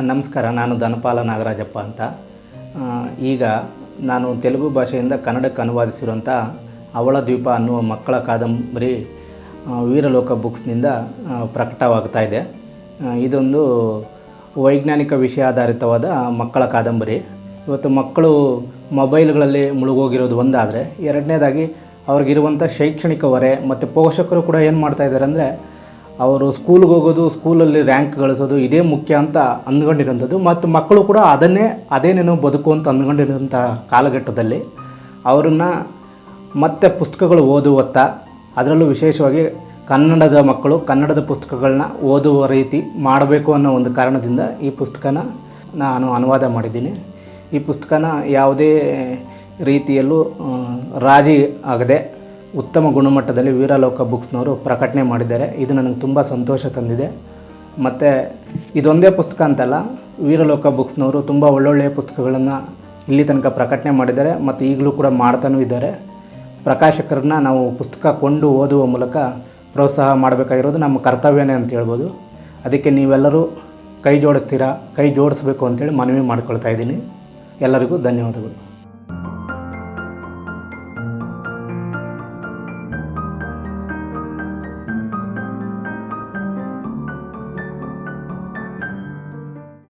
ನಮಸ್ಕಾರ, ನಾನು ಧನಪಾಲ ನಾಗರಾಜಪ್ಪ ಅಂತ. ಈಗ ನಾನು ತೆಲುಗು ಭಾಷೆಯಿಂದ ಕನ್ನಡಕ್ಕೆ ಅನುವಾದಿಸಿರುವಂಥ ಅವಳ ದ್ವೀಪ ಅನ್ನುವ ಮಕ್ಕಳ ಕಾದಂಬರಿ ವೀರಲೋಕ ಬುಕ್ಸ್ನಿಂದ ಪ್ರಕಟವಾಗ್ತಾ ಇದೆ. ಇದೊಂದು ವೈಜ್ಞಾನಿಕ ವಿಷಯ ಆಧಾರಿತವಾದ ಮಕ್ಕಳ ಕಾದಂಬರಿ. ಇವತ್ತು ಮಕ್ಕಳು ಮೊಬೈಲ್ಗಳಲ್ಲಿ ಮುಳುಗೋಗಿರೋದು ಒಂದಾದರೆ, ಎರಡನೇದಾಗಿ ಅವ್ರಿಗಿರುವಂಥ ಶೈಕ್ಷಣಿಕ ಹೊರೆ ಮತ್ತು ಪೋಷಕರು ಕೂಡ ಏನು ಮಾಡ್ತಾಯಿದ್ದಾರೆ ಅಂದರೆ ಅವರು ಸ್ಕೂಲ್ಗೆ ಹೋಗೋದು ಸ್ಕೂಲಲ್ಲಿ ರ್ಯಾಂಕ್ ಗಳಿಸೋದು, ಇದೇ ಮುಖ್ಯ ಅಂತ ಅಂದ್ಕೊಂಡಿರೋಂಥದ್ದು ಮತ್ತು ಮಕ್ಕಳು ಕೂಡ ಅದನ್ನೇ ಅದೇನೇನೋ ಬದುಕು ಅಂತ ಅಂದ್ಕೊಂಡಿರೋಂಥ ಕಾಲಘಟ್ಟದಲ್ಲಿ ಅವರನ್ನು ಮತ್ತೆ ಪುಸ್ತಕಗಳು ಓದುವತ್ತ, ಅದರಲ್ಲೂ ವಿಶೇಷವಾಗಿ ಕನ್ನಡದ ಮಕ್ಕಳು ಕನ್ನಡದ ಪುಸ್ತಕಗಳನ್ನ ಓದುವ ರೀತಿ ಮಾಡಬೇಕು ಅನ್ನೋ ಒಂದು ಕಾರಣದಿಂದ ಈ ಪುಸ್ತಕನ ನಾನು ಅನುವಾದ ಮಾಡಿದ್ದೀನಿ. ಈ ಪುಸ್ತಕನ ಯಾವುದೇ ರೀತಿಯಲ್ಲೂ ರಾಜಿ ಆಗದೆ ಉತ್ತಮ ಗುಣಮಟ್ಟದಲ್ಲಿ ವೀರಲೋಕ ಬುಕ್ಸ್ನವರು ಪ್ರಕಟಣೆ ಮಾಡಿದ್ದಾರೆ. ಇದು ನನಗೆ ತುಂಬ ಸಂತೋಷ ತಂದಿದೆ. ಮತ್ತು ಇದೊಂದೇ ಪುಸ್ತಕ ಅಂತಲ್ಲ, ವೀರಲೋಕ ಬುಕ್ಸ್ನವರು ತುಂಬ ಒಳ್ಳೊಳ್ಳೆಯ ಪುಸ್ತಕಗಳನ್ನು ಇಲ್ಲಿ ತನಕ ಪ್ರಕಟಣೆ ಮಾಡಿದ್ದಾರೆ ಮತ್ತು ಈಗಲೂ ಕೂಡ ಮಾಡ್ತಾನೂ ಇದ್ದಾರೆ. ಪ್ರಕಾಶಕರನ್ನ ನಾವು ಪುಸ್ತಕ ಕೊಂಡು ಓದುವ ಮೂಲಕ ಪ್ರೋತ್ಸಾಹ ಮಾಡಬೇಕಾಗಿರೋದು ನಮ್ಮ ಕರ್ತವ್ಯನೇ ಅಂತ ಹೇಳ್ಬೋದು. ಅದಕ್ಕೆ ನೀವೆಲ್ಲರೂ ಕೈ ಜೋಡಿಸ್ತೀರಾ, ಕೈ ಜೋಡಿಸ್ಬೇಕು ಅಂತೇಳಿ ಮನವಿ ಮಾಡ್ಕೊಳ್ತಾ ಇದ್ದೀನಿ. ಎಲ್ಲರಿಗೂ ಧನ್ಯವಾದಗಳು.